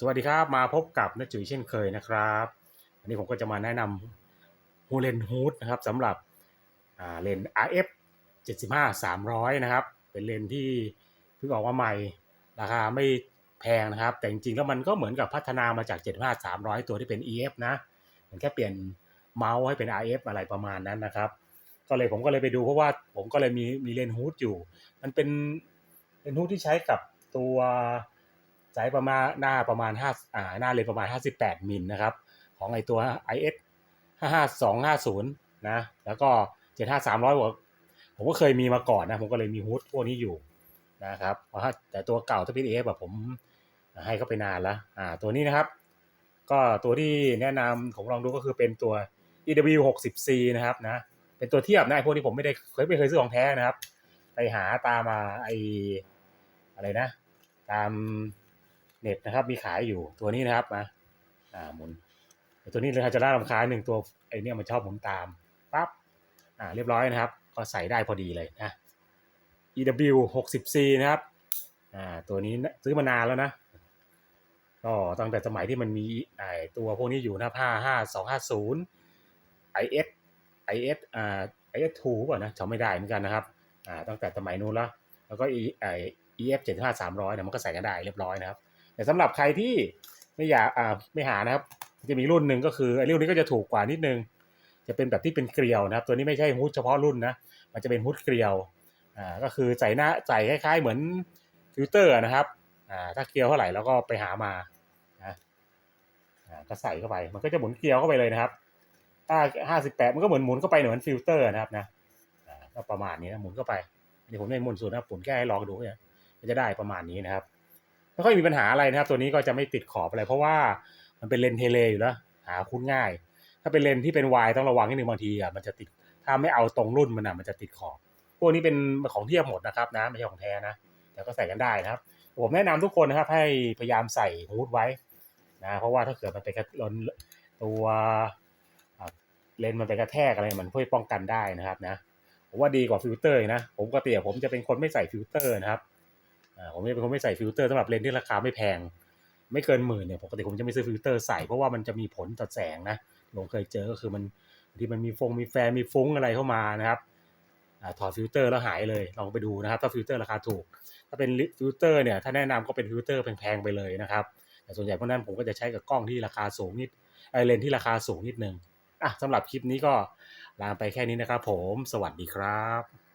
สวัสดีครับ มาพบกับนักจุ๋ยเช่นเคยนะครับ อันนี้ผมก็จะมาแนะนำฮูเลนฮูดนะครับสำหรับเลน RF 75 300 นะครับ เป็นเลนที่เพิ่งออกมาใหม่ราคาไม่แพงนะครับ แต่จริงๆแล้วมันก็เหมือนกับพัฒนามาจาก 75 300 ตัวที่เป็น EF นะ มันแค่เปลี่ยนเมาส์ให้เป็น RF อะไรประมาณนั้นนะครับ ก็เลยผมก็เลยไปดูเพราะว่าผมก็เลยมีมีเลนฮูดอยู่ มันเป็นเลนฮูดที่ใช้กับตัว ซส์ประมาณหน้าประมาณ5อ่าหน้าเลนประมาณ 58มิลนะครับ ของไอตัว IS 55250 นะ แล้วก็ 75300 ผมผมก็เคยมีมาก่อนนะ ผมก็เลยมีฮูดพวกนี้อยู่นะครับเพราะถ้าแต่ตัวเก่าถ้าเป็น AF แบบผมให้เขาไปนานแล้วอ่าตัวนี้นะครับ ก็ตัวที่แนะนำผมลองดูก็คือเป็นตัว EW 60C นะครับนะเป็นตัวเทียบนะไอพวกนี้ผมไม่ได้เคยไม่เคยซื้อของแท้นะครับ ไปหาตามมาไออะไรนะ ตาม เน็ตนะครับ มีขายอยู่ตัวนี้นะครับนะอ่าหมุนตัวนี้เลยครับจะน่ารำคาญหนึ่งตัวไอเนี่ยมันชอบหมุนตามปั๊บอ่าเรียบร้อยนะครับ ก็ใส่ได้พอดีเลยนะ EW 60C นะครับอ่าตัวนี้ซื้อมานานแล้วนะก็ตั้งแต่สมัยที่มันมีไอตัวพวกนี้อยู่นะห้าห้าสองห้าศูนย์ IS IS อ่า IS 2ป่ะนะจำไม่ได้เหมือนกันนะครับอ่าตั้งแต่สมัยนู้นแล้ว แล้วก็ E ไอ EF 75 300เนี่ยมันก็ใส่กันได้เรียบร้อยนะครับ แต่สำหรับใครที่ไม่อยากอ่าไม่หานะครับ จะมีรุ่นหนึ่งก็คือไอ้รุ่นนี้ก็จะถูกกว่านิดนึง จะเป็นแบบที่เป็นเกลียวนะครับ ตัวนี้ไม่ใช่ฮูดเฉพาะรุ่นนะ มันจะเป็นฮูดเกลียวอ่าก็คือใส่หน้าใส่คล้าย ๆ เหมือนฟิลเตอร์นะครับอ่าถ้าเกลียวเท่าไหร่เราก็ไปหามานะอ่าก็ใส่เข้าไป มันก็จะหมุนเกลียวเข้าไปเลยนะครับถ้าห้าสิบแปดมันก็เหมือนหมุนเข้าไปเหมือนฟิลเตอร์นะครับนะก็ประมาณนี้นะหมุนเข้าไปนนี้ผมไม่หมุนสุดนะผมแค่ให้ลองดูเนี่ยมันจะได้ประมาณนี้นะครับ ไม่ค่อยมีปัญหาอะไรนะครับ ตัวนี้ก็จะไม่ติดขอบอะไร เพราะว่ามันเป็นเลนเทเลอยู่แล้วหาคุ้นง่าย ถ้าเป็นเลนที่เป็นวายต้องระวังนิดนึงบางทีอะมันจะติดถ้าไม่เอาตรงรุ่นมันอะมันจะติดขอบ พวกนี้เป็นของเทียบหมดนะครับนะไม่ใช่ของแท้นะแต่ก็ใส่กันได้นะครับผมแนะนำทุกคนนะครับ ให้พยายามใส่ฮูดไว้นะเพราะว่าถ้าเกิดมันไปกระลนตัวเลนมันไปกระแทกอะไรมันช่วยป้องกันได้นะครับนะผมว่าดีกว่าฟิลเตอร์นะผมปกติอะผมจะเป็นคนไม่ใส่ฟิลเตอร์นะครับ ผมจะเป็นคนไม่ใส่ฟิลเตอร์สำหรับเลนส์ที่ราคาไม่แพง ไม่เกินหมื่นเนี่ยปกติผมจะไม่ซื้อฟิลเตอร์ใส่เพราะว่ามันจะมีผลต่อแสงนะผมเคยเจอก็คือมันบางที่มันมีฟงมีแฟร์มีฟุ้งอะไรเข้ามานะครับอถอดฟิลเตอร์แล้วหายเลยลองไปดูนะครับ ถ้าฟิลเตอร์ราคาถูก ถ้าเป็นฟิลเตอร์เนี่ยถ้าแนะนำก็เป็นฟิลเตอร์แพงๆไปเลยนะครับแต่ส่วนใหญ่พวกนั้นผมก็จะใช้กับกล้องที่ราคาสูงนิดไอเลนส์ที่ราคาสูงนิดนึงอะสำหรับคลิปนี้ก็ลาไปแค่นี้นะครับผม สวัสดีครับ